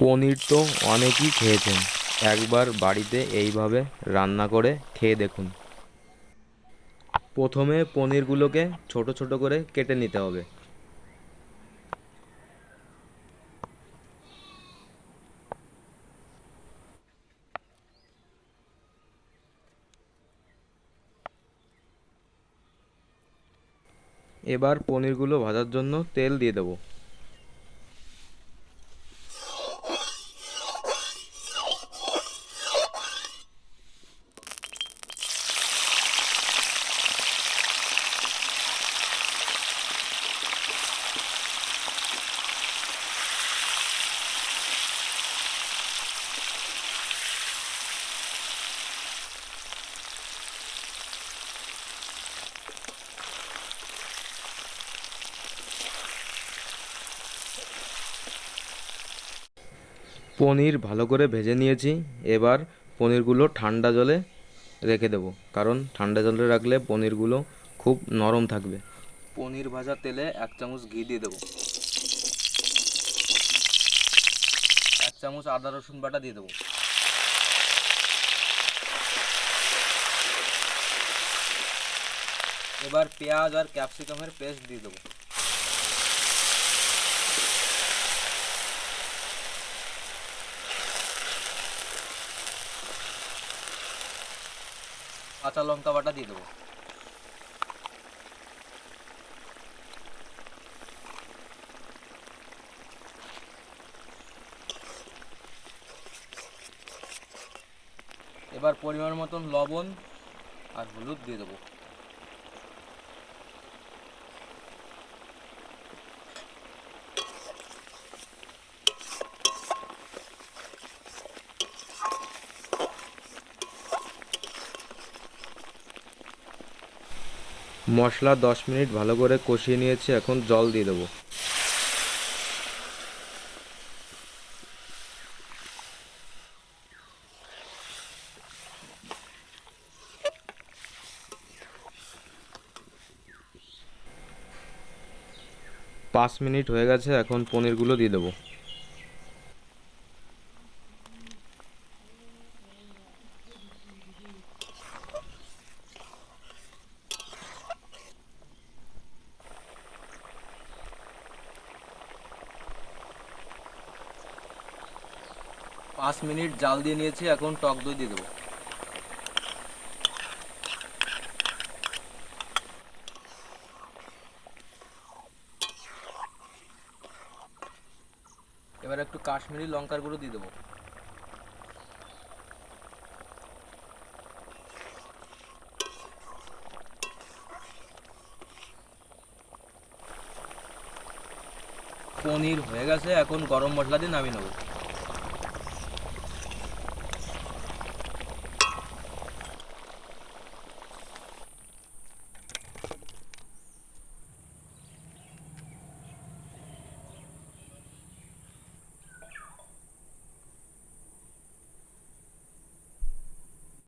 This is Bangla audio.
পনির তো অনেকই খেয়েছেন। একবার বাড়িতে এইভাবে রান্না করে খেয়ে দেখুন। প্রথমে পনিরগুলোকে ছোট ছোট করে কেটে নিতে হবে। এবার পনিরগুলো ভাজার জন্য তেল দিয়ে দেবো। পনির ভালো করে ভেজে নিয়েছি। এবার পনিরগুলো ঠান্ডা জলে রেখে দেবো। কারণ ঠান্ডা জলে রাখলে পনিরগুলো খুব নরম থাকবে। পনির ভাজা তেলে এক চামচ ঘি দিয়ে দেবো। এক চামচ আদা, রসুন বাটা দিয়ে দেবো। এবার পেঁয়াজ আর ক্যাপসিকামের পেস্ট দিয়ে দেবো। কাঁচা লঙ্কা বাটা দিয়ে দেবো। এবার পরিমাণ মতন লবণ আর হলুদ দিয়ে দেবো। মশলা দশ মিনিট ভালো করে কষিয়ে নিয়েছি, এখন জল দিয়ে দেবো। পাঁচ মিনিট হয়ে গেছে, এখন পনিরগুলো দিয়ে দেবো। পাঁচ মিনিট জাল দিয়ে নিয়েছি, এখন টক দই দিয়ে দেবো। এবার একটু কাশ্মীরি লঙ্কার গুঁড়ো দিয়ে দেবো। পনির হয়ে গেছে, এখন গরম মশলা দিয়ে নামিয়ে নেব।